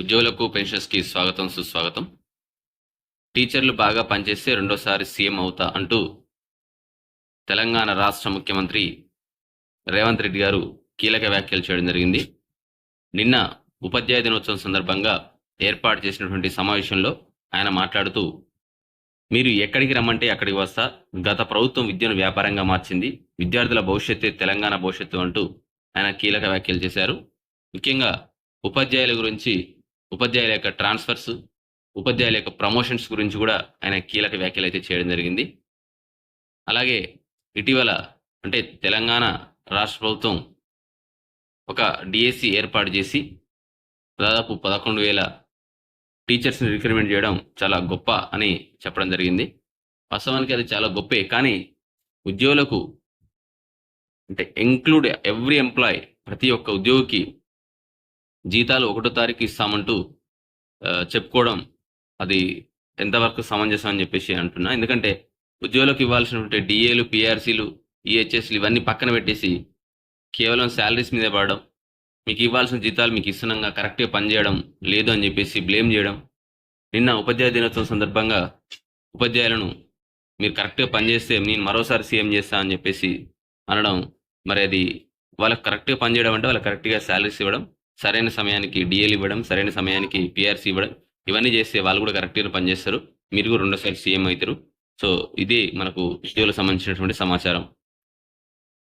ఉద్యోగులకు పెన్షన్స్కి స్వాగతం సుస్వాగతం. టీచర్లు బాగా పనిచేస్తే రెండోసారి సీఎం అవుతా అంటూ తెలంగాణ రాష్ట్ర ముఖ్యమంత్రి రేవంత్ రెడ్డి గారు కీలక వ్యాఖ్యలు చేయడం జరిగింది. నిన్న ఉపాధ్యాయ దినోత్సవం సందర్భంగా ఏర్పాటు చేసినటువంటి సమావేశంలో ఆయన మాట్లాడుతూ మీరు ఎక్కడికి రమ్మంటే అక్కడికి వస్తా. గత ప్రభుత్వం విద్యను వ్యాపారంగా మార్చింది. విద్యార్థుల భవిష్యత్తే తెలంగాణ భవిష్యత్తు అంటూ ఆయన కీలక వ్యాఖ్యలు చేశారు. ముఖ్యంగా ఉపాధ్యాయుల గురించి ఉపాధ్యాయుల యొక్క ట్రాన్స్ఫర్స్ ఉపాధ్యాయుల యొక్క ప్రమోషన్స్ గురించి కూడా ఆయన కీలక వ్యాఖ్యలు అయితే చేయడం జరిగింది. అలాగే ఇటీవల అంటే తెలంగాణ రాష్ట్ర ప్రభుత్వం ఒక డిఎస్సి ఏర్పాటు చేసి దాదాపు పదకొండు వేల టీచర్స్ని రిక్రూట్మెంట్ చేయడం చాలా గొప్ప అని చెప్పడం జరిగింది. వాస్తవానికి అది చాలా గొప్పే కానీ ఉద్యోగులకు అంటే ఇంక్లూడ్ ఎవ్రీ ఎంప్లాయ్ ప్రతి ఒక్క ఉద్యోగికి జీతాలు ఒకటో తారీఖు ఇస్తామంటూ చెప్పుకోవడం అది ఎంతవరకు సమంజసం అని చెప్పేసి అంటున్నా. ఎందుకంటే ఉద్యోగులకు ఇవ్వాల్సినటువంటి డిఏలు పిఆర్సీలు ఈహెచ్ఎస్లు ఇవన్నీ పక్కన పెట్టేసి కేవలం శాలరీస్ మీదే పడడం మీకు ఇవ్వాల్సిన జీతాలు మీకు ఇస్తున్నాగా కరెక్ట్గా పనిచేయడం లేదు అని చెప్పేసి బ్లేమ్ చేయడం నిన్న ఉపాధ్యాయ దినోత్సవం సందర్భంగా ఉపాధ్యాయులను మీరు కరెక్ట్గా పనిచేస్తే నేను మరోసారి సీఎం చేస్తా అని చెప్పేసి అనడం మరి అది వాళ్ళకి కరెక్ట్గా పనిచేయడం అంటే వాళ్ళకి కరెక్ట్గా శాలరీస్ ఇవ్వడం సరైన సమయానికి డిఎల్ ఇవ్వడం సరైన సమయానికి పిఆర్సీ ఇవ్వడం ఇవన్నీ చేస్తే వాళ్ళు కూడా కరెక్ట్గా పనిచేస్తారు. మీరు కూడా రెండోసారి సీఎం అవుతారు. సో ఇది మనకు ఉద్యోగులకు సంబంధించినటువంటి సమాచారం.